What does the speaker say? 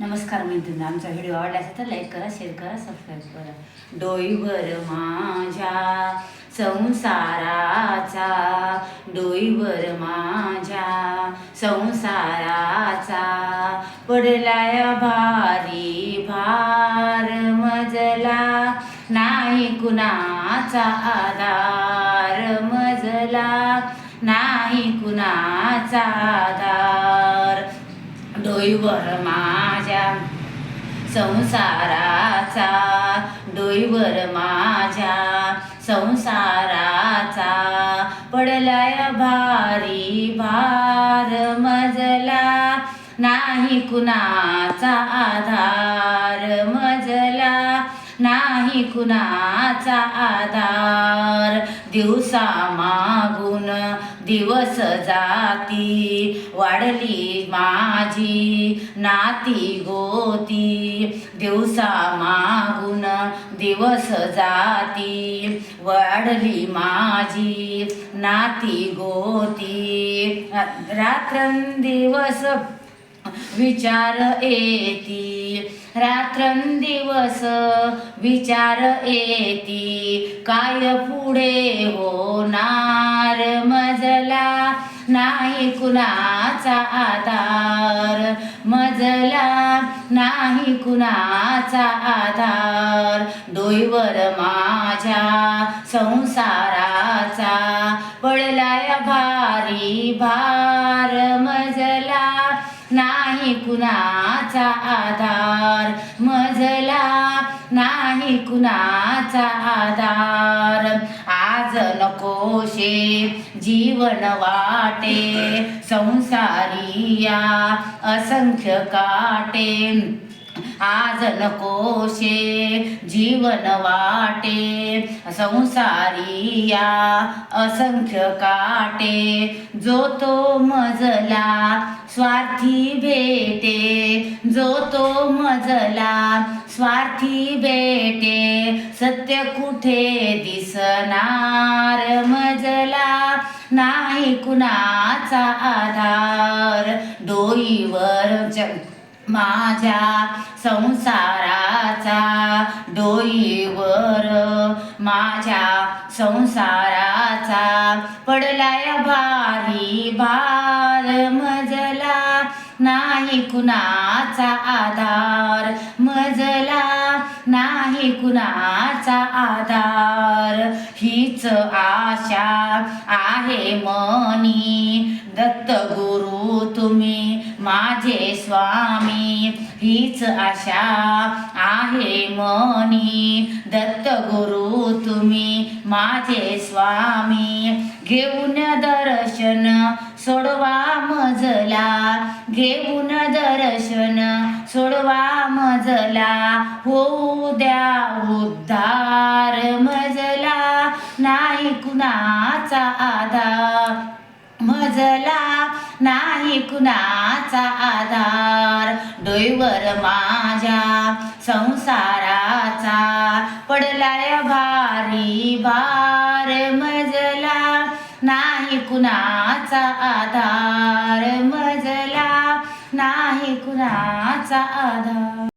नमस्कार मैत्रिणी आमचा व्हिडिओ आवडला असेल तर लाईक करा शेअर करा सबस्क्राईब करा. डोईवर माझ्या संसाराचा डोईवर माझ्या संसाराचा पडलाय भारी भार मजला नाही कुणाचा आधार मजला नाही कुणाचा आधार. डोईवर मा माझ्या संसाराचा डोईवर माझ्या संसाराचा पडलाय भारी भार मजला नाही कुणाचा आधार मजला. नाही कुणाचा आधार. दिवसा मागून दिवस जाती. वाढली माझी नाती गोती. दिवसा मागून दिवस जाती. वाढली माझी नाती गोती. रात्रंदिवस विचार येती रात्रंदिवस विचार येती काय पुढे होणार मजला? नाही कुणाचा आधार. मजला नाही कुणाचा आधार. डोईवर माझ्या संसाराचा पडलाय भारी भार मजला. नाही कुणाचा आधार? मजला नाही कुणाचा आधार. आज नकोशे जीवन वाटे संसारिया असंख्य काटे. आज नकोशे जीवन वाटे संसारिया असंख्य काटे. जो तो मजला स्वार्थी भेटे जो तो मजला स्वार्थी भेटे सत्य कुठे दिसणार मजला? नाही कुणाचा आधार डोईवर जग माझ्या संसाराचा डोईवर माझ्या संसाराचा पडलाय भारी भार मजला नाही कुणाचा आधार मजला नाही कुणाचा आधार. हीच आशा आहे मनी दत्त गुरु तुम्ही माझे स्वामी हीच आशा आहे मनी. दत्त गुरु तुम्ही माझे स्वामी घेऊन दर्शन सोडवा मजला. घेऊन दर्शन सोडवा मजला होऊ द्या उद्धार मजला. नाही कुणाचा आधार मजला नाही कुणाचा आधार. डोईवर माझ्या संसाराचा पडलाय भारी भार. मजला नाही कुणाचा आधार. मजला नाही कुणाचा आधार.